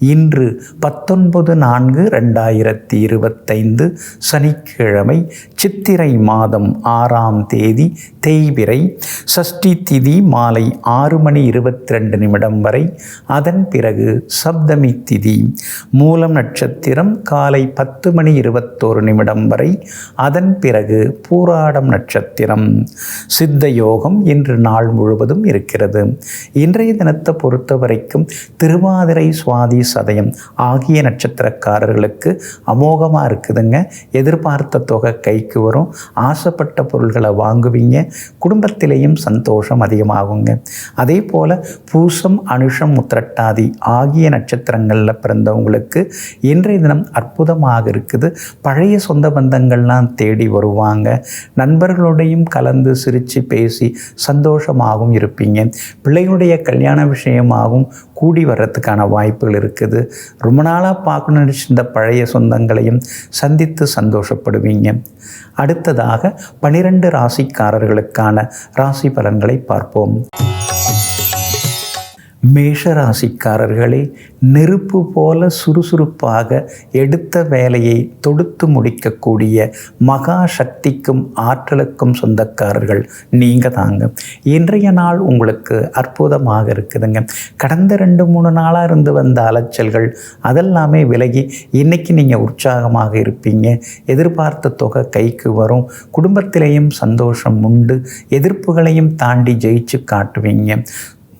இன்று பத்தொன்பது நான்கு ரெண்டாயிரத்தி இருபத்தைந்து சனிக்கிழமை சித்திரை மாதம் ஆறாம் தேதி தேய்பிரை சஷ்டி திதி மாலை ஆறு மணி இருபத்தி ரெண்டு நிமிடம் வரை. அதன் பிறகு சப்தமி திதி. மூலம் நட்சத்திரம் காலை பத்து மணி இருபத்தோரு நிமிடம் வரை. அதன் பிறகு பூராடம் நட்சத்திரம். சித்த யோகம் இன்று நாள் முழுவதும் இருக்கிறது. இன்றைய தினத்தை பொறுத்த வரைக்கும் திருவாதிரை சுவாதி சதயம் ஆகிய நட்சத்திரக்காரர்களுக்கு அமோகமாக இருக்குதுங்க. எதிர்பார்த்த தொகை கைக்கு வரும். ஆசைப்பட்ட பொருள்களை வாங்குவீங்க. குடும்பத்திலேயும் சந்தோஷம் அதிகமாகுங்க. அதே போல் பூசம் அனுஷம் முத்திரட்டாதி ஆகிய நட்சத்திரங்களில் பிறந்தவங்களுக்கு இன்றைய தினம் அற்புதமாக இருக்குது. பழைய சொந்த பந்தங்கள்லாம் தேடி வருவாங்க. நண்பர்களோடையும் கலந்து சிரித்து பேசி சந்தோஷமாகவும் இருப்பீங்க. பிள்ளைகளுடைய கல்யாண விஷயமாகவும் கூடி வர்றதுக்கான வாய்ப்புகள் இருக்குது ரொம்ப நாளாக பார்க்கணும்னு நினச்சிருந்த பழைய சொந்தங்களையும் சந்தித்து சந்தோஷப்படுவீங்க. அடுத்ததாக பனிரெண்டு ராசிக்காரர்களுக்கான ராசி பலன்களை பார்ப்போம். மேஷ ராசிக்காரர்களே நெருப்பு போல சுறுசுறுப்பாக எடுத்த வேலையை தொடுத்து முடிக்கக்கூடிய மகா சக்திக்கும் ஆற்றலுக்கும் சொந்தக்காரர்கள் நீங்கள் தாங்க இன்றைய நாள் உங்களுக்கு அற்புதமாக இருக்குதுங்க. கடந்த ரெண்டு மூணு நாளாக இருந்து வந்த அலைச்சல்கள் அதெல்லாமே விலகி இன்றைக்கி நீங்கள் உற்சாகமாக இருப்பீங்க. எதிர்பார்த்த தொகை கைக்கு வரும். குடும்பத்திலேயும் சந்தோஷம் உண்டு. எதிர்ப்புகளையும் தாண்டி ஜெயிச்சு காட்டுவீங்க.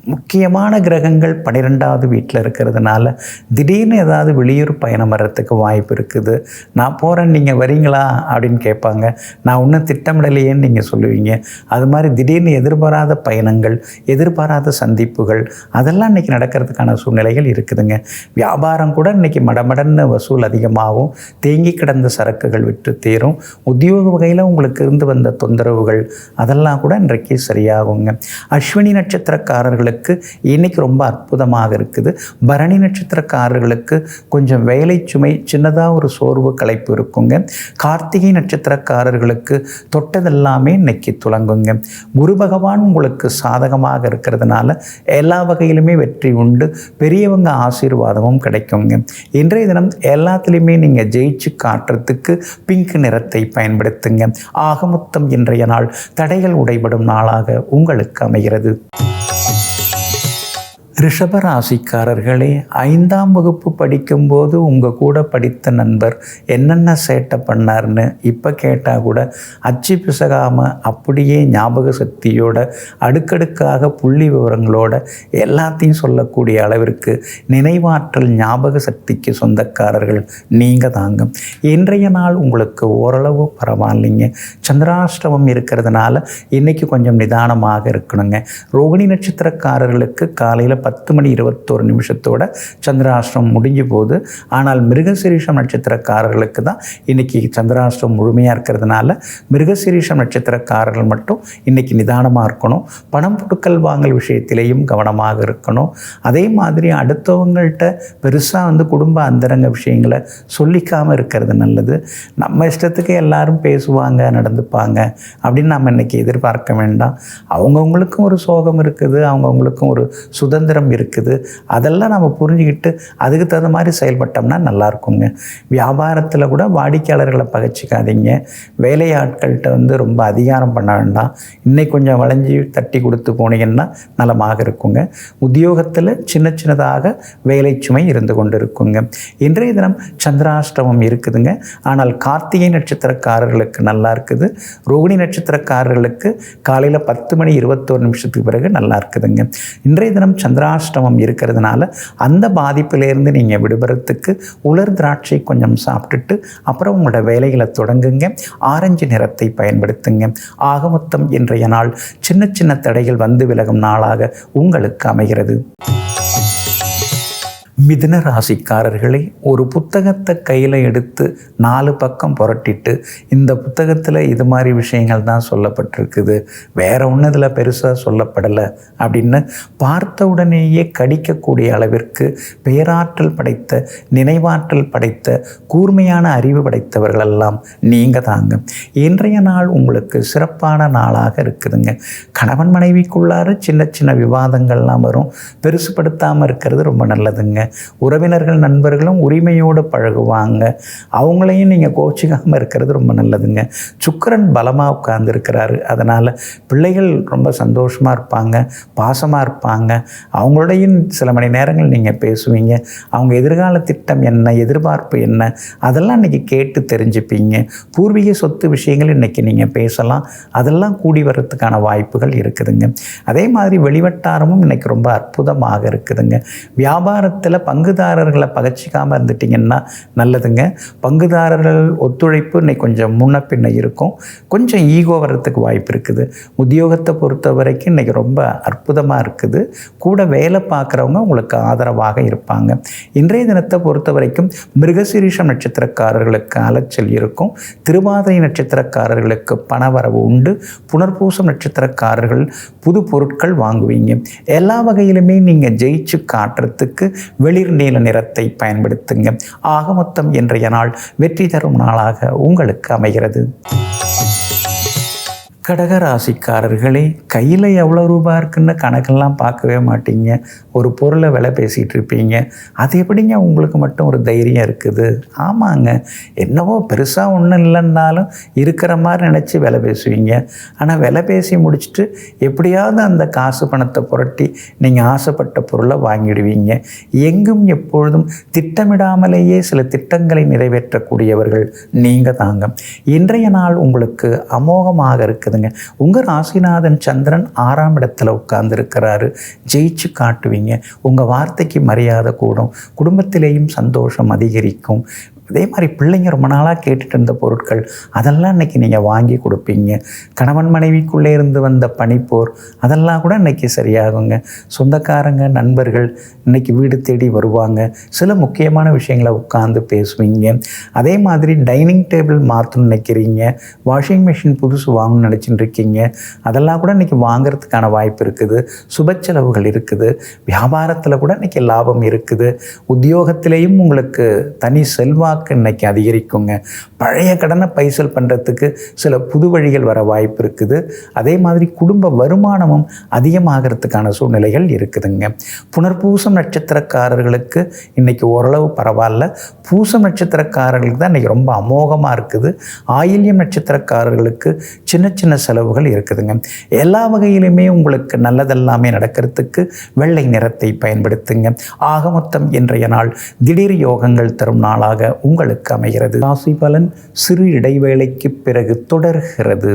முக்கியமான கிரகங்கள் பன்னிரெண்டாவது வீட்டில் இருக்கிறதுனால திடீர்னு ஏதாவது வெளியூர் பயணம் வர்றதுக்கு வாய்ப்பு இருக்குது. நான் போகிறேன் நீங்கள் வரீங்களா? அப்படின்னு கேட்பாங்க. நான் ஒன்றும் திட்டமிடலையேன்னு நீங்கள் சொல்லுவீங்க. அது மாதிரி திடீர்னு எதிர்பாராத பயணங்கள் எதிர்பாராத சந்திப்புகள் அதெல்லாம் இன்றைக்கி நடக்கிறதுக்கான சூழ்நிலைகள் இருக்குதுங்க. வியாபாரம் கூட இன்றைக்கி மடமடன்னு வசூல் அதிகமாகும். தேங்கி கிடந்த சரக்குகள் விட்டு தீரும். உத்தியோக வகையில் உங்களுக்கு இருந்து வந்த தொந்தரவுகள் அதெல்லாம் கூட இன்றைக்கு சரியாகுங்க. அஸ்வினி நட்சத்திரக்காரர்களுக்கு இன்னைக்கு ரொம்ப அற்புதமாக இருக்குது. பரணி நட்சத்திரக்காரர்களுக்கு கொஞ்சம் வேலை சுமை சின்னதாக ஒரு சோர்வு களைப்பு இருக்குங்க. கார்த்திகை நட்சத்திரக்காரர்களுக்கு தொட்டதெல்லாமே இன்னைக்கு துளங்குங்க. குரு பகவான் உங்களுக்கு சாதகமாக இருக்கிறதுனால எல்லா வகையிலுமே வெற்றி உண்டு. பெரியவங்க ஆசீர்வாதமும் கிடைக்குங்க. இன்றைய தினம் எல்லாத்துலேயுமே நீங்கள் ஜெயிச்சு காட்டுறதுக்கு பிங்க் நிறத்தை பயன்படுத்துங்க. ஆகமொத்தம் இன்றைய நாள் தடைகள் உடைபடும் நாளாக உங்களுக்கு அமைகிறது. ரிஷபராசிக்காரர்களே ஐந்தாம் வகுப்பு படிக்கும்போது உங்கள் கூட படித்த நண்பர் என்னென்ன சேட்டை பண்ணார்னு இப்போ கேட்டால் கூட அச்சு பிசகாமல் அப்படியே ஞாபக சக்தியோட அடுக்கடுக்காக புள்ளி விவரங்களோட எல்லாத்தையும் சொல்லக்கூடிய அளவிற்கு நினைவாற்றல் ஞாபக சக்திக்கு சொந்தக்காரர்கள் நீங்கள் தாங்க. இன்றைய நாள் உங்களுக்கு ஓரளவு பரவாயில்லைங்க. சந்திராஷ்டமம் இருக்கிறதுனால இன்றைக்கி கொஞ்சம் நிதானமாக இருக்கணுங்க. ரோகிணி நட்சத்திரக்காரர்களுக்கு காலையில் பத்து மணி இருபத்தோரு நிமிஷத்தோட சந்திராஷ்டிரம் முடிஞ்சு போகுது. ஆனால் மிருகசிரீஷம் நட்சத்திரக்காரர்களுக்கு தான் இன்றைக்கி சந்திராஷ்டிரம் முழுமையாக இருக்கிறதுனால மிருகசிரீஷம் நட்சத்திரக்காரர்கள் மட்டும் இன்றைக்கி நிதானமாக இருக்கணும். பணம் புடுக்கல் வாங்கல் விஷயத்திலேயும் கவனமாக இருக்கணும். அதே மாதிரி அடுத்தவங்கள்ட்ட பெருசாக வந்து குடும்ப அந்தரங்க விஷயங்களை சொல்லிக்காமல் இருக்கிறது நல்லது. நம்ம இஷ்டத்துக்கு எல்லாரும் பேசுவாங்க நடந்துப்பாங்க அப்படின்னு நம்ம இன்றைக்கி எதிர்பார்க்க வேண்டாம். அவங்கவுங்களுக்கும் ஒரு சோகம் இருக்குது அவங்கவுங்களுக்கும் ஒரு சுதந்திரம் இருக்குது. அதெல்லாம் நம்ம புரிஞ்சுக்கிட்டு அதுக்கு தகுந்த மாதிரி செயல்பட்டோம்னா நல்லா இருக்குங்க வியாபாரத்தில் கூட வாடிக்கையாளர்களை பகச்சிக்காதீங்க. வேலையாட்கள்கிட்ட வந்து ரொம்ப அதிகாரம் பண்ண வேண்டாம். இன்னைக்கு கொஞ்சம் வளைஞ்சி தட்டி கொடுத்து போனீங்கன்னா நலமாக இருக்குங்க. உத்தியோகத்தில் சின்ன சின்னதாக வேலை சுமை இருந்து கொண்டு இருக்குங்க இன்றைய தினம் சந்திராஷ்டமம் இருக்குதுங்க. ஆனால் கார்த்திகை நட்சத்திரக்காரர்களுக்கு நல்லா இருக்குது ரோகிணி நட்சத்திரக்காரர்களுக்கு காலையில் பத்து மணி இருபத்தோரு நிமிஷத்துக்கு பிறகு நல்லா இருக்குதுங்க இன்றைய தினம் சந்திராஷ்டமம் இருக்கிறதுனால அந்த பாதிப்பிலேருந்து நீங்கள் விடுபடுறதுக்கு உலர் திராட்சை கொஞ்சம் சாப்பிட்டுட்டு அப்புறம் உங்களோட வேலைகளை தொடங்குங்க. ஆரஞ்சு நிறத்தை பயன்படுத்துங்க. ஆகமொத்தம் இன்றைய நாள் சின்ன சின்ன தடைகள் வந்து விலகும் நாளாக உங்களுக்கு அமைகிறது. மிதுன ராசிக்காரர்களே ஒரு புத்தகத்தை கையில் எடுத்து நாலு பக்கம் புரட்டிட்டு இந்த புத்தகத்தில் இது மாதிரி விஷயங்கள் தான் சொல்லப்பட்டிருக்குது. வேற ஒன்றும் இதில் பெருசாக சொல்லப்படலை அப்படின்னு பார்த்த உடனேயே கடிக்கக்கூடிய அளவிற்கு பேராற்றல் படைத்த நினைவாற்றல் படைத்த கூர்மையான அறிவு படைத்தவர்களெல்லாம் நீங்கள் தாங்க. இன்றைய நாள் உங்களுக்கு சிறப்பான நாளாக இருக்குதுங்க. கணவன் மனைவிக்குள்ளார சின்ன சின்ன விவாதங்கள்லாம் வரும். பெருசுப்படுத்தாமல் இருக்கிறது ரொம்ப நல்லதுங்க. உறவினர்கள் நண்பர்களும் உரிமையோடு பழகுவாங்க. அவங்களையும் நீங்கள் கோச்சிக்காமல் இருக்கிறது ரொம்ப நல்லதுங்க. சுக்கரன் பலமாக உட்கார்ந்துருக்கிறாரு. அதனால் பிள்ளைகள் ரொம்ப சந்தோஷமாக இருப்பாங்க பாசமாக இருப்பாங்க. அவங்களோடையும் சில மணி நேரங்கள் நீங்கள் பேசுவீங்க. அவங்க எதிர்கால திட்டம் என்ன எதிர்பார்ப்பு என்ன அதெல்லாம் இன்றைக்கி கேட்டு தெரிஞ்சுப்பீங்க. பூர்வீக சொத்து விஷயங்கள் இன்றைக்கி நீங்கள் பேசலாம். அதெல்லாம் கூடி வர்றதுக்கான வாய்ப்புகள் இருக்குதுங்க. அதே மாதிரி வெளிவட்டாரமும் இன்றைக்கி ரொம்ப அற்புதமாக இருக்குதுங்க. வியாபாரத்தில் பங்குதாரர்களை பகச்சிக்காமல் இருந்துட்டிங்கன்னா நல்லதுங்க. பங்குதாரர்கள் ஒத்துழைப்பு இன்னைக்கு கொஞ்சம் முன்ன பின்ன இருக்கும். கொஞ்சம் ஈகோ வர்றதுக்கு வாய்ப்பு இருக்குது. உத்தியோகத்தை பொறுத்த வரைக்கும் இன்றைக்கி ரொம்ப அற்புதமாக இருக்குது. கூட வேலை பார்க்குறவங்க உங்களுக்கு ஆதரவாக இருப்பாங்க. இன்றைய தினத்தை பொறுத்த வரைக்கும் மிருகசீரிஷம் நட்சத்திரக்காரர்களுக்கு அலைச்சல் இருக்கும். திருவாதிரை நட்சத்திரக்காரர்களுக்கு பணவரவு உண்டு. புனர்பூசம் நட்சத்திரக்காரர்கள் புது பொருட்கள் வாங்குவீங்க. எல்லா வகையிலுமே நீங்கள் ஜெயிச்சு காட்டுறதுக்கு வெளிர் நீல நிறத்தை பயன்படுத்துங்க. ஆக மொத்தம் இன்றைய நாள் வெற்றி தரும் நாளாக உங்களுக்கு அமைகிறது. கடக ராசிக்காரர்களே கையில் எவ்வளோ ரூபா இருக்குன்னு கணக்கெல்லாம் பார்க்கவே மாட்டீங்க. ஒரு பொருளை விலை பேசிகிட்டு இருப்பீங்க. அது எப்படிங்க உங்களுக்கு மட்டும் ஒரு தைரியம் இருக்குது? ஆமாங்க. என்னவோ பெருசாக ஒன்றும் இல்லைன்னாலும் இருக்கிற மாதிரி நினச்சி விலை பேசுவீங்க. ஆனால் விலை பேசி முடிச்சுட்டு எப்படியாவது அந்த காசு பணத்தை புரட்டி நீங்கள் ஆசைப்பட்ட பொருளை வாங்கிடுவீங்க. எங்கும் எப்பொழுதும் திட்டமிடாமலேயே சில திட்டங்களை நிறைவேற்றக்கூடியவர்கள் நீங்கள் தாங்க. இன்றைய நாள் உங்களுக்கு அமோகமாக இருக்குது இருக்குதுங்க உங்கள் ராசிநாதன் சந்திரன் ஆறாம் இடத்துல உட்கார்ந்துருக்கிறாரு. ஜெயிச்சு காட்டுவீங்க. உங்கள் வார்த்தைக்கு மரியாதை கூடும். குடும்பத்திலேயும் சந்தோஷம் அதிகரிக்கும். அதே மாதிரி பிள்ளைங்க ரொம்ப நாளாக கேட்டுட்டு இருந்த பொருட்கள் அதெல்லாம் இன்றைக்கி நீங்கள் வாங்கி கொடுப்பீங்க. கணவன் மனைவிக்குள்ளே இருந்து வந்த பனிப்போர் அதெல்லாம் கூட இன்றைக்கி சரியாகுங்க. சொந்தக்காரங்க நண்பர்கள் இன்றைக்கி வீடு தேடி வருவாங்க. சில முக்கியமான விஷயங்களை உட்காந்து பேசுவீங்க. அதே மாதிரி டைனிங் டேபிள் மாற்றணும்னு நினைக்கிறீங்க. வாஷிங் மிஷின் புதுசு வாங்கணும்னு நினச்சிட்டு இருக்கீங்க. அதெல்லாம் கூட இன்றைக்கி வாங்கிறதுக்கான வாய்ப்பு இருக்குது. சுப செலவுகள் இருக்குது. வியாபாரத்தில் கூட இன்றைக்கி லாபம் இருக்குது. உத்தியோகத்திலேயும் உங்களுக்கு தனி செல்வாக்கு செல்வாக்கு இன்னைக்கு அதிகரிக்குங்க. பழைய கடனை பைசல் பண்ணுறதுக்கு சில புது வழிகள் வர வாய்ப்பு இருக்குது. அதே மாதிரி குடும்ப வருமானமும் அதிகமாகிறதுக்கான சூழ்நிலைகள் இருக்குதுங்க. புனர்பூசம் நட்சத்திரக்காரர்களுக்கு இன்னைக்கு ஓரளவு பரவாயில்ல. பூசம் நட்சத்திரக்காரர்களுக்கு தான் இன்னைக்கு ரொம்ப அமோகமாக இருக்குது. ஆயில்யம் நட்சத்திரக்காரர்களுக்கு சின்ன சின்ன செலவுகள் இருக்குதுங்க. எல்லா வகையிலுமே உங்களுக்கு நல்லதெல்லாமே நடக்கிறதுக்கு வெள்ளை நிறத்தை பயன்படுத்துங்க. ஆக மொத்தம் இன்றைய நாள் திடீர் யோகங்கள் தரும் நாளாக உங்களுக்கு அமைகிறது. ராசி பலன் சிறு இடைவேளைக்கு பிறகு தொடர்கிறது.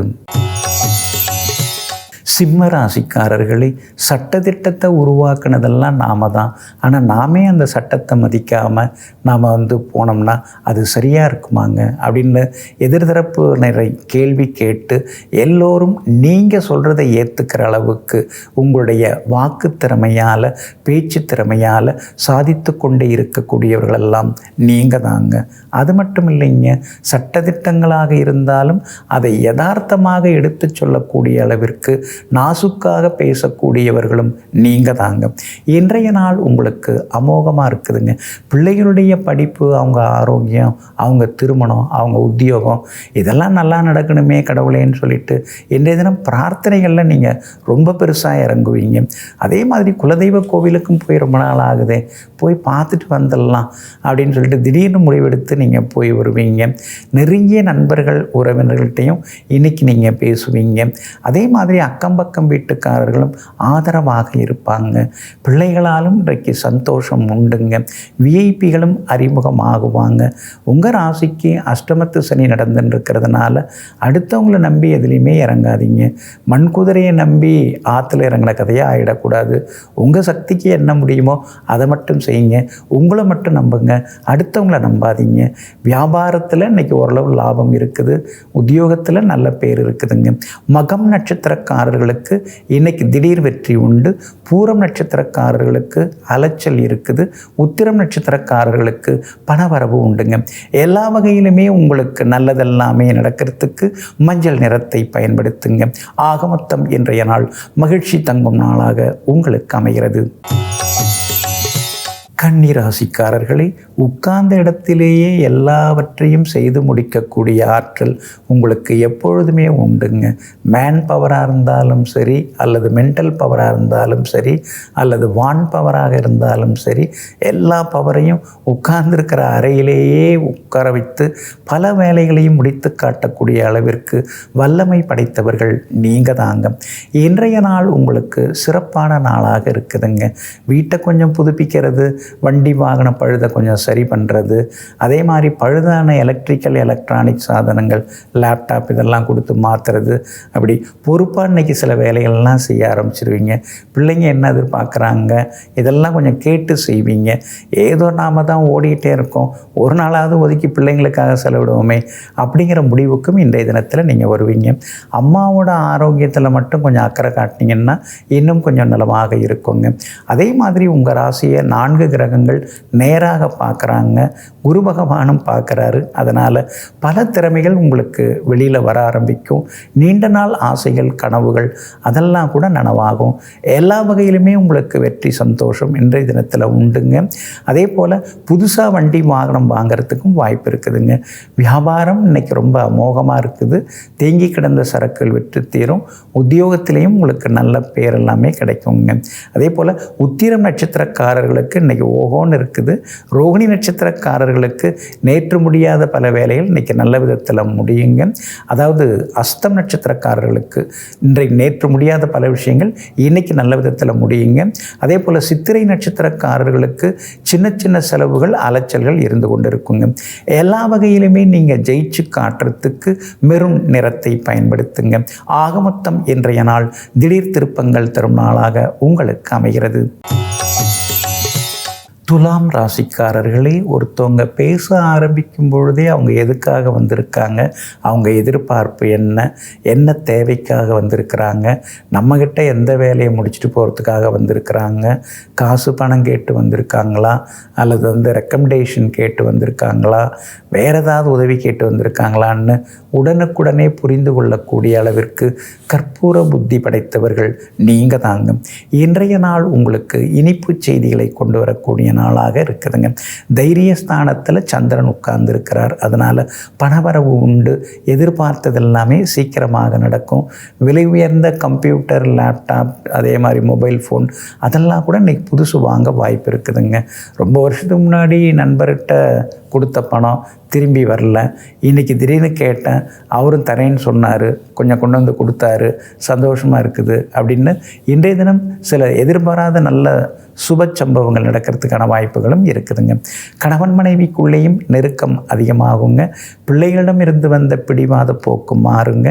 சிம்ம ராசிக்காரர்களே சட்டத்திட்டத்தை உருவாக்குனதெல்லாம் நாம தான். ஆனால் நாமே அந்த சட்டத்தை மதிக்காமல் நாம் வந்து போனோம்னா அது சரியாக இருக்குமாங்க? அப்படின்னு எதிர்தரப்பினரை கேள்வி கேட்டு எல்லோரும் நீங்கள் சொல்கிறத ஏற்றுக்கிற அளவுக்கு உங்களுடைய வாக்கு திறமையால் பேச்சு திறமையால் சாதித்து கொண்டே இருக்கக்கூடியவர்களெல்லாம் நீங்கள் தாங்க. அது மட்டும் இல்லைங்க சட்டத்திட்டங்களாக இருந்தாலும் அதை யதார்த்தமாக எடுத்து சொல்லக்கூடிய அளவிற்கு நாசுக்காக பேசக்கூடியவர்களும் நீங்கள் தாங்க. இன்றைய நாள் உங்களுக்கு அமோகமாக இருக்குதுங்க. பிள்ளைகளுடைய படிப்பு அவங்க ஆரோக்கியம் அவங்க திருமணம் அவங்க உத்தியோகம் இதெல்லாம் நல்லா நடக்கணுமே கடவுளேன்னு சொல்லிட்டு இன்றைய தினம் பிரார்த்தனைகளில் நீங்கள் ரொம்ப பெருசாக இறங்குவீங்க. அதே மாதிரி குலதெய்வ கோவிலுக்கும் போய் ரொம்ப நாள் ஆகுதே போய் பார்த்துட்டு வந்துடலாம் அப்படின்னு சொல்லிட்டு திடீர்னு முடிவெடுத்து நீங்கள் போய் வருவீங்க. நெருங்கிய நண்பர்கள் உறவினர்கள்ட்டையும் இன்றைக்கி நீங்கள் பேசுவீங்க. அதே மாதிரி அக்கம் பக்கம் வீட்டுக்காரர்களும் ஆதரவாக இருப்பாங்க. பிள்ளைகளாலும் இன்றைக்கு சந்தோஷம் உண்டுங்க. விஐபிகளும் அறிமுகமாகுவாங்க. உங்கள் ராசிக்கு அஷ்டமத்து சனி நடந்துன்னு இருக்கிறதுனால அடுத்தவங்களை நம்பி எதுலேயுமே இறங்காதீங்க. மண் குதிரையை நம்பி ஆற்றுல இறங்கின கதையாக ஆகிடக்கூடாது உங்கள் சக்திக்கு என்ன முடியுமோ அதை மட்டும் செய்யுங்க. உங்களை மட்டும் நம்புங்க. அடுத்தவங்கள நம்பாதீங்க. வியாபாரத்தில் இன்றைக்கி ஓரளவு லாபம் இருக்குது. உத்தியோகத்தில் நல்ல பேர் இருக்குதுங்க. மகம் நட்சத்திரக்காரர் நட்சத்திரக்காரர்களுக்கு இன்னைக்கு திடீர் வெற்றி உண்டு. பூரம் நட்சத்திரக்காரர்களுக்கு அலைச்சல் இருக்குது. உத்திரம் நட்சத்திரக்காரர்களுக்கு பணவரவு உண்டுங்க. எல்லா வகையிலுமே உங்களுக்கு நல்லதெல்லாமே நடக்கிறதுக்கு மஞ்சள் நிறத்தை பயன்படுத்துங்க. ஆகமொத்தம் இன்றைய நாள் மகிழ்ச்சி தங்கும் நாளாக உங்களுக்கு அமைகிறது. கன்னிராசிக்காரர்களே உட்கார்ந்த இடத்திலேயே எல்லாவற்றையும் செய்து முடிக்கக்கூடிய ஆற்றல் உங்களுக்கு எப்பொழுதுமே உண்டுங்க. மேன் பவராக இருந்தாலும் சரி அல்லது மென்டல் பவராக இருந்தாலும் சரி அல்லது வான் பவராக இருந்தாலும் சரி எல்லா பவரையும் உட்கார்ந்திருக்கிற அறையிலேயே உட்கார வைத்து பல வேலைகளையும் முடித்து காட்டக்கூடிய அளவிற்கு வல்லமை படைத்தவர்கள் நீங்கள் தாங்க. இன்றைய நாள் உங்களுக்கு சிறப்பான நாளாக இருக்குதுங்க. வீட்டை கொஞ்சம் புதுப்பிக்கிறது வண்டி வாகன பழுதை கொஞ்சம் சரி பண்ணுறது அதே மாதிரி பழுதான எலக்ட்ரிக்கல் எலக்ட்ரானிக் சாதனங்கள் லேப்டாப் இதெல்லாம் கொடுத்து மாற்றுறது அப்படி பொறுப்பாக இன்றைக்கி சில வேலைகள்லாம் செய்ய ஆரம்பிச்சிருவீங்க. பிள்ளைங்க என்ன எதிர்பார்க்குறாங்க? இதெல்லாம் கொஞ்சம் கேட்டு செய்வீங்க. ஏதோ நாம் தான் ஓடிக்கிட்டே இருக்கோம். ஒரு நாளாவது ஒதுக்கி பிள்ளைங்களுக்காக செலவிடுவோமே அப்படிங்கிற முடிவுக்கும் இன்றைய தினத்தில் நீங்கள் வருவீங்க. அம்மாவோட ஆரோக்கியத்தில் மட்டும் கொஞ்சம் அக்கறை காட்டினீங்கன்னா இன்னும் கொஞ்சம் நலமாக இருக்குங்க. அதே மாதிரி உங்கள் ராசியை நான்கு கிரகங்கள் நேராக பார்க்குறாங்க. குரு பகவானும் பார்க்குறாரு. அதனால் பல திறமைகள் உங்களுக்கு வெளியில் வர ஆரம்பிக்கும். நீண்ட நாள் ஆசைகள் கனவுகள் அதெல்லாம் கூட நனவாகும். எல்லா வகையிலுமே உங்களுக்கு வெற்றி சந்தோஷம் இன்றைய தினத்தில் உண்டுங்க. அதே போல் புதுசாக வண்டி வாகனம் வாங்குறதுக்கும் வாய்ப்பு இருக்குதுங்க. வியாபாரம் இன்னைக்கு ரொம்ப அமோகமாக இருக்குது. தேங்கி கிடந்த சரக்குகள் விற்று தீரும். உத்தியோகத்திலையும் உங்களுக்கு நல்ல பேர் எல்லாமே கிடைக்குங்க. அதே போல் உத்திரம் நட்சத்திரக்காரர்களுக்கு இன்னைக்கு ஓகோன்னு இருக்குது. ரோகிணி நட்சத்திரக்காரர்களுக்கு நேற்று முடியாத பல வேலைகள் இன்னைக்கு நல்ல விதத்தில் முடியுங்க அதாவது அஸ்தம் நட்சத்திரக்காரர்களுக்கு இன்றைக்கு நேற்று முடியாத பல விஷயங்கள் இன்னைக்கு நல்ல விதத்தில் முடியுங்க அதே போல் சித்திரை நட்சத்திரக்காரர்களுக்கு சின்ன சின்ன செலவுகள் அலைச்சல்கள் இருந்து கொண்டு இருக்குங்க எல்லா வகையிலுமே நீங்கள் ஜெயிச்சு காட்டுறதுக்கு மெரும் நிறத்தை பயன்படுத்துங்க. ஆகமொத்தம் இன்றைய நாள் திடீர் திருப்பங்கள் தரும் நாளாக உங்களுக்கு அமைகிறது. துலாம் ராசிக்காரர்களே ஒருத்தவங்க பேச ஆரம்பிக்கும் பொழுதே அவங்க எதுக்காக வந்திருக்காங்க? அவங்க எதிர்பார்ப்பு என்ன? என்ன தேவைக்காக வந்திருக்கிறாங்க? நம்மக்கிட்ட எந்த வேலையை முடிச்சுட்டு போகிறதுக்காக வந்திருக்கிறாங்க? காசு பணம் கேட்டு வந்திருக்காங்களா? அல்லது வந்து ரெக்கமெண்டேஷன் கேட்டு வந்திருக்காங்களா? வேறு ஏதாவது உதவி கேட்டு வந்திருக்காங்களான்னு உடனுக்குடனே புரிந்து கொள்ளக்கூடிய அளவிற்கு கற்பூர புத்தி படைத்தவர்கள் நீங்கள் தாங்க. இன்றைய நாள் உங்களுக்கு இனிப்பு செய்திகளை கொண்டு வரக்கூடிய நாளாக இருக்குதுங்க. தைரியஸ்தானத்தில் சந்திரன் உட்கார்ந்து இருக்கிறார் அதனால் பணவரவு உண்டு. எதிர்பார்த்தது எல்லாமே சீக்கிரமாக நடக்கும். விலை உயர்ந்த கம்ப்யூட்டர் லேப்டாப் அதே மாதிரி மொபைல் ஃபோன் அதெல்லாம் கூட இன்றைக்கி புதுசு வாங்க வாய்ப்பு இருக்குதுங்க. ரொம்ப வருஷத்துக்கு முன்னாடி நண்பர்கிட்ட கொடுத்த பணம் திரும்பி வரல. இன்றைக்கி திடீர்னு கேட்டேன் அவரும் தரேன்னு சொன்னார் கொஞ்சம் கொண்டு வந்து கொடுத்தாரு சந்தோஷமாக இருக்குது அப்படின்னு. இன்றைய தினம் சில எதிர்பாராத நல்ல சுப சம்பவங்கள் நடக்கிறதுக்கான வாய்ப்புகளும் இருக்குதுங்க. கணவன் மனைவிக்குள்ளேயும் நெருக்கம் அதிகமாகுங்க. பிள்ளைகளிடம் இருந்து வந்த பிடிவாத போக்கு மாறுங்க.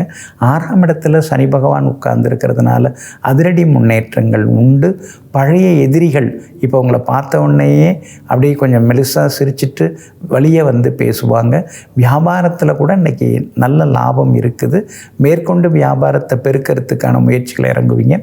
ஆறாம் இடத்துல சனி பகவான் உட்கார்ந்துருக்கிறதுனால அதிரடி முன்னேற்றங்கள் உண்டு. பழைய எதிரிகள் இப்போ உங்களை பார்த்த உடனேயே அப்படியே கொஞ்சம் மெலுசாக சிரிச்சிட்டு வழியை வந்து பேசுவாங்க. வியாபாரத்தில் கூட இன்றைக்கி நல்ல லாபம் இருக்குது. மேற்கொண்டு வியாபாரத்தை பெருக்கிறதுக்கான முயற்சிகளை இறங்குவீங்க.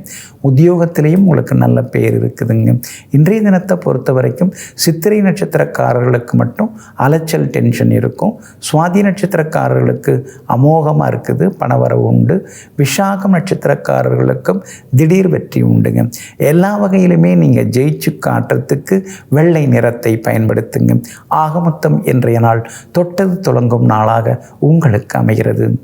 உத்தியோகத்திலையும் உங்களுக்கு நல்ல பேர் இருக்குதுங்க. இன்றைய தினத்தை பொறுத்த வரைக்கும் சித்திரை நட்சத்திரக்காரர்களுக்கு மட்டும் அலைச்சல் டென்ஷன் இருக்கும். சுவாதி நட்சத்திரக்காரர்களுக்கு அமோகமாக இருக்குது. பணவரவு உண்டு. விஷாகம் நட்சத்திரக்காரர்களுக்கும் திடீர் வெற்றி உண்டுங்க. எல்லா வகையிலுமே நீங்கள் ஜெயிச்சு காட்டுறதுக்கு வெள்ளை நிறத்தை பயன்படுத்துங்க. ஆக மொத்தம் ஆகமொத்தம் இன்றைய நாள் தொட்டது தொடங்கும் நாளாக உங்களுக்கு அமைகிறது.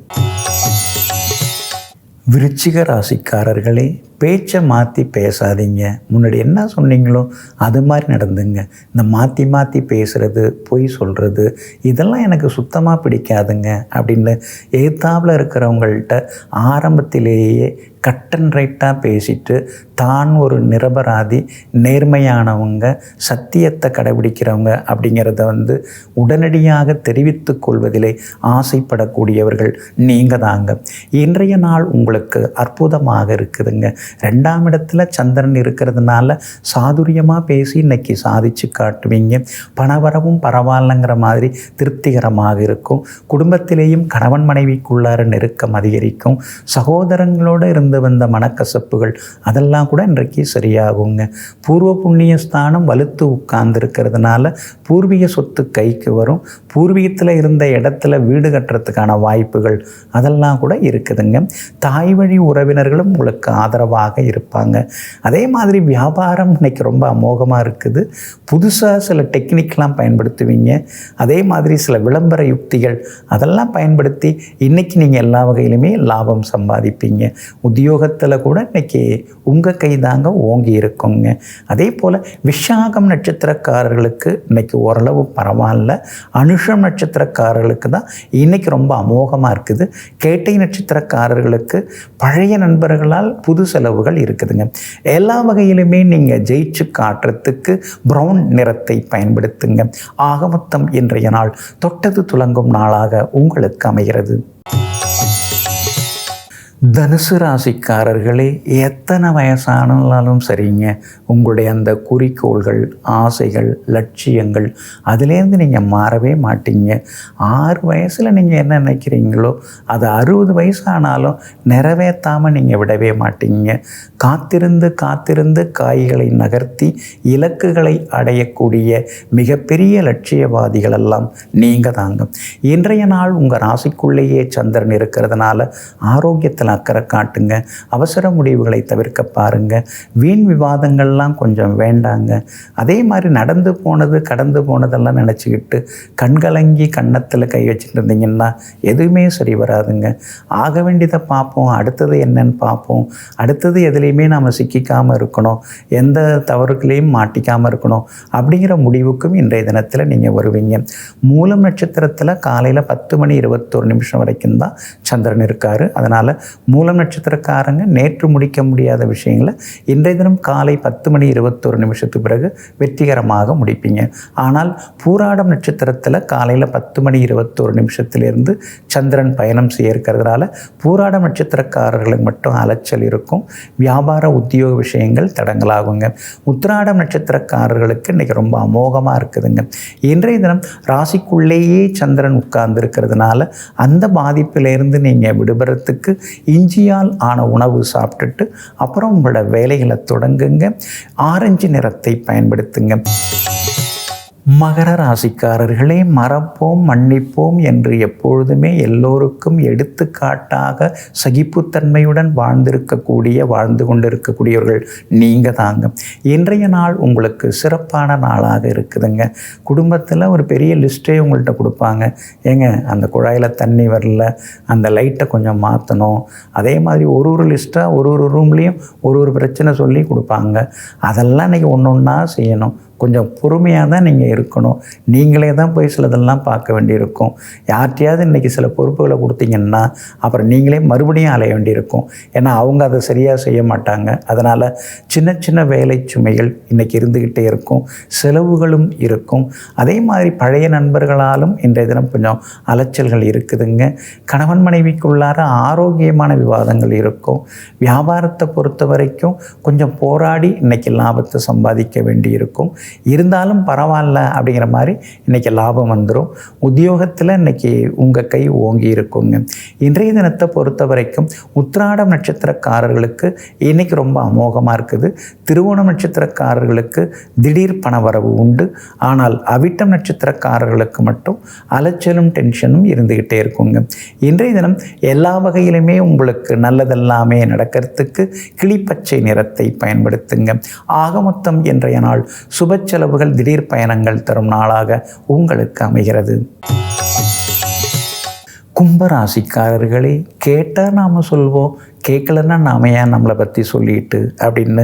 விருச்சிக ராசிக்காரர்களே பேச்சை மாற்றி பேசாதீங்க. முன்னாடி என்ன சொன்னீங்களோ அது மாதிரி நடந்துங்க. இந்த மாற்றி மாற்றி பேசுகிறது பொய் சொல்கிறது இதெல்லாம் எனக்கு சுத்தமாக பிடிக்காதுங்க அப்படின்னு எதிர்த்தாப்பில் இருக்கிறவங்கள்ட்ட ஆரம்பத்திலேயே கட் அண்ட் ரைட்டாக பேசிட்டு தான் ஒரு நிரபராதி நேர்மையானவங்க சத்தியத்தை கடைபிடிக்கிறவங்க அப்படிங்கிறத வந்து உடனடியாக தெரிவித்து கொள்வதிலே ஆசைப்படக்கூடியவர்கள் நீங்கள் தாங்க இன்றைய நாள் உங்களுக்கு அற்புதமாக இருக்குதுங்க. ரெண்டாம் இடத்துல சந்திரன் இருக்கிறதுனால சாதுரியமாக பேசி இன்னைக்கு சாதிச்சு காட்டுவீங்க. பணவரவும் பரவாயில்லைங்கிற மாதிரி திருப்திகரமாக இருக்கும். குடும்பத்திலேயும் கணவன் மனைவிக்குள்ளார நெருக்கம் அதிகரிக்கும். சகோதரங்களோடு இருந்து வந்த மனக்கசப்புகள் அதெல்லாம் கூட இன்றைக்கு சரியாகுங்க. பூர்வ புண்ணிய ஸ்தானம் வலுத்து உட்கார்ந்து இருக்கிறதுனால பூர்வீக சொத்து கைக்கு வரும். பூர்வீகத்தில் இருந்த இடத்துல வீடு கட்டுறதுக்கான வாய்ப்புகள் அதெல்லாம் கூட இருக்குதுங்க. தாய் வழி உறவினர்களும் உங்களுக்கு ஆதரவாக இருப்பாங்க. அதே மாதிரி வியாபாரம் இன்னைக்கு ரொம்ப அமோகமாக இருக்குது. புதுசாக சில டெக்னிக்லாம் பயன்படுத்துவீங்க. அதே மாதிரி சில விளம்பர யுக்திகள் அதெல்லாம் பயன்படுத்தி இன்றைக்கி நீங்கள் எல்லா வகையிலுமே லாபம் சம்பாதிப்பீங்க. உத்தியோகத்தில் கூட இன்னைக்கு உங்கள் கை தாங்க ஓங்கி இருக்குங்க. அதே போல் விஷாகம் நட்சத்திரக்காரர்களுக்கு இன்னைக்கு ஓரளவு பரவாயில்ல. அனுஷம் நட்சத்திரக்காரர்களுக்கு தான் இன்னைக்கு ரொம்ப அமோகமாக இருக்குது. கேட்டை நட்சத்திரக்காரர்களுக்கு பழைய நண்பர்களால் புது செலவுகள் இருக்குதுங்க. எல்லா வகையிலுமே நீங்கள் ஜெயிச்சு காட்டுறதுக்கு ப்ரௌன் நிறத்தை பயன்படுத்துங்க. ஆகமொத்தம் இன்றைய நாள் தொட்டது துலங்கும் நாளாக உங்களுக்கு அமைகிறது. தனுசு ராசிக்காரர்களே எத்தனை வயசானாலும் சரிங்க. உங்களுடைய அந்த குறிக்கோள்கள் ஆசைகள் லட்சியங்கள் அதுலேருந்து நீங்கள் மாறவே மாட்டீங்க. ஆறு வயசில் நீங்கள் என்ன நினைக்கிறீங்களோ அது அறுபது வயசு ஆனாலும் நிறைவேற்றாமல் நீங்கள் விடவே மாட்டீங்க. காத்திருந்து காத்திருந்து காய்களை நகர்த்தி இலக்குகளை அடையக்கூடிய மிகப்பெரிய லட்சியவாதிகள் எல்லாம் நீங்கள் தாங்க. இன்றைய நாள் உங்கள் ராசிக்குள்ளேயே சந்திரன் இருக்கிறதுனால ஆரோக்கியத்தில் அக்கறை காட்டுங்க. அவசர முடிவுகளை தவிர்க்க பாருங்க. வீண் விவாதங்கள்லாம் கொஞ்சம் வேண்டாங்க. அதே மாதிரி நடந்து போனது கடந்து போனதெல்லாம் நினச்சிக்கிட்டு கண்கலங்கி கன்னத்தில் கை வச்சுட்டு இருந்தீங்கன்னா எதுவுமே சரி வராதுங்க. ஆக வேண்டியதை பார்ப்போம். அடுத்தது என்னன்னு பார்ப்போம். அடுத்தது எதுலேயுமே நாம் சிக்கிக்காமல் இருக்கணும். எந்த தவறுகளையும் மாட்டிக்காமல் இருக்கணும். அப்படிங்கிற முடிவுக்கும் இன்றைய தினத்தில் நீங்கள் வருவீங்க. மூலம் நட்சத்திரத்தில் காலையில் பத்து மணி இருபத்தோரு நிமிஷம் வரைக்கும் தான் சந்திரன் இருக்கார். அதனால் மூலம் நட்சத்திரக்காரங்க நேற்று முடிக்க முடியாத விஷயங்களை இன்றைய தினம் காலை பத்து மணி இருபத்தொரு நிமிஷத்துக்கு பிறகு வெற்றிகரமாக முடிப்பீங்க. ஆனால் பூராடம் நட்சத்திரத்தில் காலையில் பத்து மணி இருபத்தொரு நிமிஷத்திலிருந்து சந்திரன் பயணம் செய்ய இருக்கிறதுனால பூராடம் நட்சத்திரக்காரர்களுக்கு மட்டும் அலைச்சல் இருக்கும். வியாபார உத்தியோக விஷயங்கள் தடங்கலாகுங்க உத்திராடம் நட்சத்திரக்காரர்களுக்கு இன்றைக்கி ரொம்ப அமோகமாக இருக்குதுங்க. இன்றைய தினம் ராசிக்குள்ளேயே சந்திரன் உட்கார்ந்து இருக்கிறதுனால அந்த பாதிப்பிலிருந்து நீங்கள் விடுபடுறதுக்கு இஞ்சியால் ஆன உணவு சாப்பிட்டுட்டு அப்புறம் உங்களோட வேலைகளை தொடங்குங்க. ஆரஞ்சு நிறத்தை பயன்படுத்துங்க. மகர ராசிக்காரர்களே மறப்போம் மன்னிப்போம் என்று எப்பொழுதுமே எல்லோருக்கும் எடுத்துக்காட்டாக சகிப்புத்தன்மையுடன் வாழ்ந்திருக்கக்கூடிய வாழ்ந்து கொண்டிருக்கக்கூடியவர்கள் நீங்கள் தாங்க. இன்றைய நாள் உங்களுக்கு சிறப்பான நாளாக இருக்குதுங்க. குடும்பத்தில் ஒரு பெரிய லிஸ்ட்டே உங்கள்கிட்ட கொடுப்பாங்க. ஏங்க அந்த குழாயில் தண்ணி வரல அந்த லைட்டை கொஞ்சம் மாற்றணும் அதே மாதிரி ஒரு ஒரு லிஸ்ட்டாக ஒரு ஒரு ரூம்லேயும் ஒரு ஒரு பிரச்சனை சொல்லி கொடுப்பாங்க. அதெல்லாம் இன்றைக்கி ஒன்று ஒன்றா செய்யணும். கொஞ்சம் பொறுமையாக தான் நீங்கள் இருக்கணும். நீங்களே தான் போய் சிலதெல்லாம் பார்க்க வேண்டியிருக்கும். யார்கிட்டையாவது இன்றைக்கி சில பொறுப்புகளை கொடுத்தீங்கன்னா அப்புறம் நீங்களே மறுபடியும் அலைய வேண்டியிருக்கும். ஏன்னா அவங்க அதை சரியாக செய்ய மாட்டாங்க. அதனால் சின்ன சின்ன வேலை சுமைகள் இன்றைக்கி இருந்துக்கிட்டே இருக்கும். செலவுகளும் இருக்கும். அதே மாதிரி பழைய நண்பர்களாலும் இன்றைய தினம் கொஞ்சம் அலைச்சல்கள் இருக்குதுங்க. கணவன் மனைவிக்குள்ளார ஆரோக்கியமான விவாதங்கள் இருக்கும். வியாபாரத்தை பொறுத்த வரைக்கும் கொஞ்சம் போராடி இன்றைக்கி லாபத்தை சம்பாதிக்க வேண்டியிருக்கும். இருந்தாலும் பரவாயில்ல அப்படிங்கிற மாதிரி இன்றைக்கி லாபம் வந்துடும் உத்தியோகத்தில் இன்றைக்கி உங்கள் கை ஓங்கி இருக்குங்க. இன்றைய தினத்தை பொறுத்த வரைக்கும் உத்திராடம் நட்சத்திரக்காரர்களுக்கு இன்றைக்கி ரொம்ப அமோகமாக இருக்குது. திருவோணம் நட்சத்திரக்காரர்களுக்கு திடீர் பணவரவு உண்டு. ஆனால் அவிட்டம் நட்சத்திரக்காரர்களுக்கு மட்டும் அலைச்சலும் டென்ஷனும் இருந்துக்கிட்டே இருக்குங்க. இன்றைய தினம் எல்லா வகையிலுமே உங்களுக்கு நல்லதெல்லாமே நடக்கிறதுக்கு கிளிப்பச்சை நிறத்தை பயன்படுத்துங்க. ஆக மொத்தம் இன்றைய நாள் சுப செலவுகள் திடீர் பயணங்கள் தரும் நாளாக உங்களுக்கு அமைகிறது. கும்பராசிக்காரர்களே கேட்டால் நாம் சொல்வோம் கேட்கலன்னா நாம ஏன் நம்மளை பற்றி சொல்லிட்டு அப்படின்னு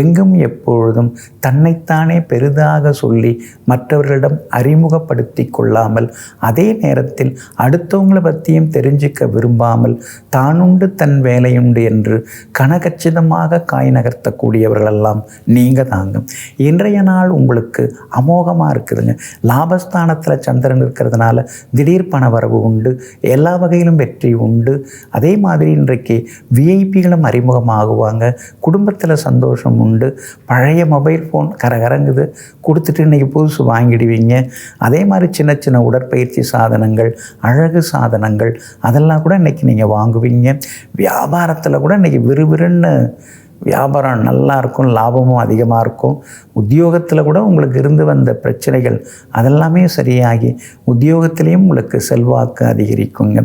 எங்கும் எப்பொழுதும் தன்னைத்தானே பெரிதாக சொல்லி மற்றவர்களிடம் அறிமுகப்படுத்தி கொள்ளாமல் அதே நேரத்தில் அடுத்தவங்களை பற்றியும் தெரிஞ்சுக்க விரும்பாமல் தானுண்டு தன் வேலையுண்டு என்று கனகச்சிதமாக காய் நகர்த்தக்கூடியவர்களெல்லாம் நீங்கள் தாங்க. இன்றைய நாள் உங்களுக்கு அமோகமாக இருக்குதுங்க. லாபஸ்தானத்தில் சந்திரன் இருக்கிறதுனால திடீர் பண வரவு உண்டு. எல்லா வகையிலும் வெற்றி உண்டு. அதே மாதிரி இன்றைக்கு விஐபிகளும் அறிமுகமாகுவாங்க. குடும்பத்தில் சந்தோஷம் உண்டு. பழைய மொபைல் ஃபோன் கரகரங்குது. கொடுத்துட்டு இன்றைக்கி புதுசு வாங்கிடுவீங்க. அதே மாதிரி சின்ன சின்ன உடற்பயிற்சி சாதனங்கள் அழகு சாதனங்கள் அதெல்லாம் கூட இன்றைக்கி நீங்கள் வாங்குவீங்க. வியாபாரத்தில் கூட இன்றைக்கி விறுவிறுன்னு வியாபாரம் நல்லா இருக்கும் லாபமும் அதிகமாக இருக்கும் உத்தியோகத்தில் கூட உங்களுக்கு இருந்து வந்த பிரச்சனைகள் அதெல்லாமே சரியாகி உத்தியோகத்திலையும் உங்களுக்கு செல்வாக்கு அதிகரிக்குங்க.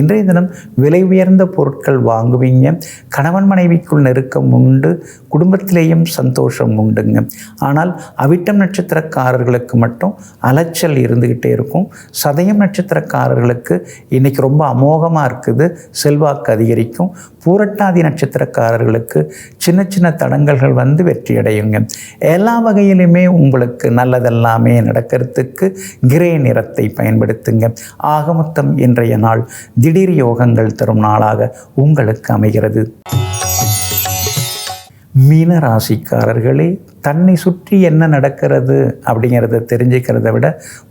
இன்றைய தினம் விலை உயர்ந்த பொருட்கள் வாங்குவீங்க. கணவன் மனைவிக்குள் நெருக்கம் உண்டு குடும்பத்திலேயும் சந்தோஷம் உண்டுங்க. ஆனால் அவிட்டம் நட்சத்திரக்காரர்களுக்கு மட்டும் அலைச்சல் இருந்துக்கிட்டே இருக்கும். சதயம் நட்சத்திரக்காரர்களுக்கு இன்றைக்கி ரொம்ப அமோகமாக இருக்குது செல்வாக்கு அதிகரிக்கும். பூரட்டாதி நட்சத்திரக்காரர்களுக்கு சின்ன சின்ன தடங்கல்கள் வந்து வெற்றியடையுங்க. எல்லா வகையிலுமே உங்களுக்கு நல்லதெல்லாமே நடக்கிறதுக்கு கிரே நிறத்தை பயன்படுத்துங்க. ஆகமொத்தம் இன்றைய நாள் திடீர் யோகங்கள் தரும் நாளாக உங்களுக்கு அமைகிறது. மீன ராசிக்காரர்களே தன்னை சுற்றி என்ன நடக்கிறது அப்படிங்கிறத தெரிஞ்சுக்கிறத விட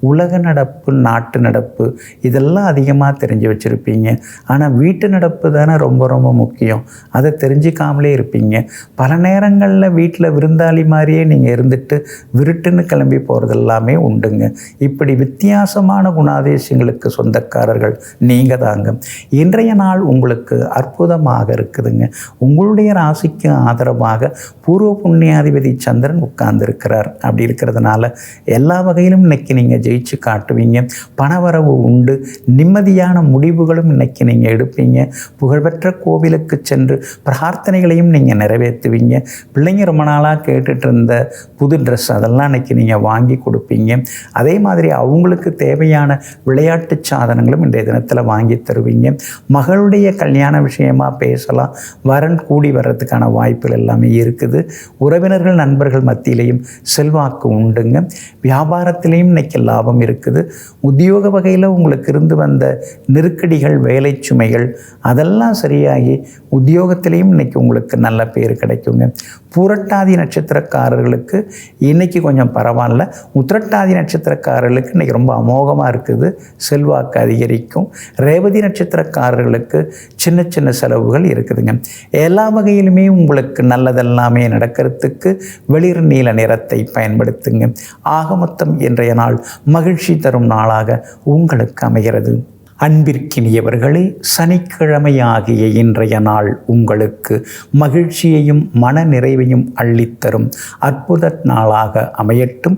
உலக நடப்பு நாட்டு நடப்பு இதெல்லாம் அதிகமாக தெரிஞ்சு வச்சுருப்பீங்க. ஆனால் வீட்டு நடப்பு தானே ரொம்ப ரொம்ப முக்கியம். அதை தெரிஞ்சுக்காமலே இருப்பீங்க. பல நேரங்களில் வீட்டில் விருந்தாளி மாதிரியே நீங்கள் இருந்துட்டு விருட்டுன்னு கிளம்பி போகிறது எல்லாமே உண்டுங்க. இப்படி வித்தியாசமான குணாதேசங்களுக்கு சொந்தக்காரர்கள் நீங்கள் தாங்க. இன்றைய நாள் உங்களுக்கு அற்புதமாக இருக்குதுங்க. உங்களுடைய ராசிக்கு ஆதரவாக பூர்வ புண்ணியாதிபதி சந்திரன் உட்கார்ந்துருக்கிறார். அப்படி இருக்கிறதுனால எல்லா வகையிலும் இன்னைக்கு நீங்கள் ஜெயிச்சு காட்டுவீங்க. பணவரவு உண்டு. நிம்மதியான முடிவுகளும் இன்னைக்கு நீங்கள் எடுப்பீங்க. புகழ்பெற்ற கோவிலுக்கு சென்று பிரார்த்தனைகளையும் நீங்கள் நிறைவேற்றுவீங்க. பிள்ளைங்க ரொம்ப நாளாக கேட்டுட்டு இருந்த புது ட்ரெஸ் அதெல்லாம் இன்னைக்கு நீங்கள் வாங்கி கொடுப்பீங்க. அதே மாதிரி அவங்களுக்கு தேவையான விளையாட்டு சாதனங்களும் இன்றைய தினத்தில் வாங்கி தருவீங்க. மகளுடைய கல்யாண விஷயமா பேசலாம். வரன் கூடி வர்றதுக்கான வாய்ப்புகள் எல்லாமே இருக்குது. உறவினர்கள் நண்பர்கள் மத்தியிலையும் செல்வாக்கு உண்டுங்க. வியாபாரத்திலையும் இன்னைக்கு லாபம் இருக்குது. உத்தியோக வகையில் உங்களுக்கு இருந்து வந்த நெருக்கடிகள் வேலை சுமைகள் அதெல்லாம் சரியாகி உத்தியோகத்திலையும் இன்னைக்கு உங்களுக்கு நல்ல பேர் கிடைக்குங்க. பூரட்டாதி நட்சத்திரக்காரர்களுக்கு இன்னைக்கு கொஞ்சம் பரவாயில்ல. உத்திரட்டாதி நட்சத்திரக்காரர்களுக்கு இன்னைக்கு ரொம்ப அமோகமாக இருக்குது. செல்வாக்கு அதிகரிக்கும். ரேவதி நட்சத்திரக்காரர்களுக்கு சின்ன சின்ன செலவுகள் இருக்குதுங்க. எல்லா வகையிலுமே உங்களுக்கு நல்லதெல்லாமே நடக்கிறதுக்கு வெளிர் நீல நிறத்தை பயன்படுத்துங்க. ஆக மொத்தம் இன்றைய நாள் மகிழ்ச்சி தரும் நாளாக உங்களுக்கு அமைகிறது. அன்பிற்கினியவர்களே சனிக்கிழமையாகிய இன்றைய நாள் உங்களுக்கு மகிழ்ச்சியையும் மன நிறைவையும் அள்ளித்தரும் அற்புத நாளாக அமையட்டும்.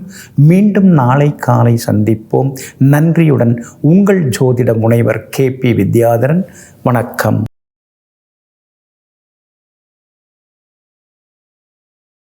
மீண்டும் நாளை காலை சந்திப்போம். நன்றியுடன் உங்கள் ஜோதிட முனைவர் கே பி வித்யாதரன். வணக்கம்.